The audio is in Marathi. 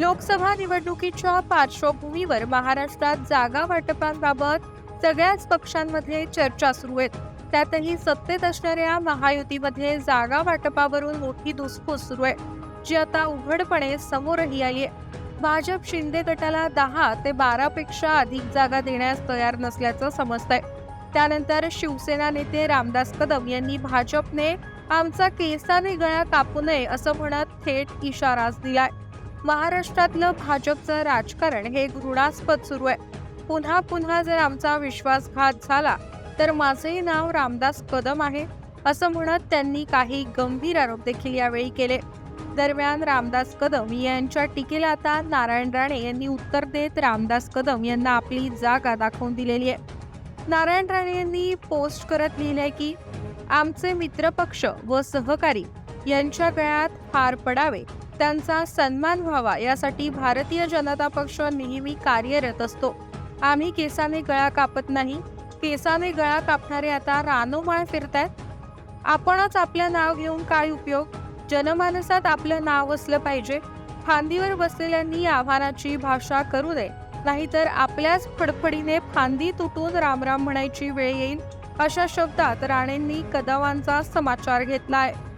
लोकसभा निवडणुकीच्या पार्श्वभूमीवर महाराष्ट्रात जागा वाटपांबाबत सगळ्याच पक्षांमध्ये चर्चा सुरू आहेत त्यातही सत्तेत असणाऱ्या महायुतीमध्ये जागा वाटपावरून मोठी धुसफूस सुरू आहे जी आता उघडपणे समोरही आली आहे. भाजप शिंदे गटाला दहा ते बारा पेक्षा अधिक जागा देण्यास तयार नसल्याचं समजतंय. त्यानंतर शिवसेना नेते रामदास कदम यांनी भाजपने आमचा केसाने गळा कापू नये असं म्हणत थेट इशाराच दिलाय. महाराष्ट्रातलं भाजपचं राजकारण हे घृणास्पद सुरू आहे. पुन्हा पुन्हा जर आमचा विश्वासघात झाला तर माझे नाव रामदास कदम आहे असं म्हणत त्यांनी काही गंभीर आरोप देखील यावेळी केले. दरम्यान रामदास कदम यांच्या टीकेला आता नारायण राणे यांनी उत्तर देत रामदास कदम यांना आपली जागा दाखवून दिलेली आहे. नारायण राणे यांनी पोस्ट करत लिहिलंय की आमचे मित्रपक्ष व सहकारी यांच्या गळ्यात हार पडावे त्यांचा सन्मान व्हावा यासाठी भारतीय जनता पक्ष नेहमी कार्यरत असतो. आम्ही केसाने गळा कापत नाही. केसाने गळा कापणारे आता रानोमाळ फिरतायत. आपणच आपलं नाव घेऊन काय उपयोग? जनमानसात आपलं नाव असलं पाहिजे. फांदीवर बसलेल्यांनी आव्हानाची भाषा करू नये. नाहीतर आपल्याच फडफडीने फांदी तुटून रामराम म्हणायची वेळ येईल अशा शब्दात राणेंनी कदमांचा समाचार घेतला आहे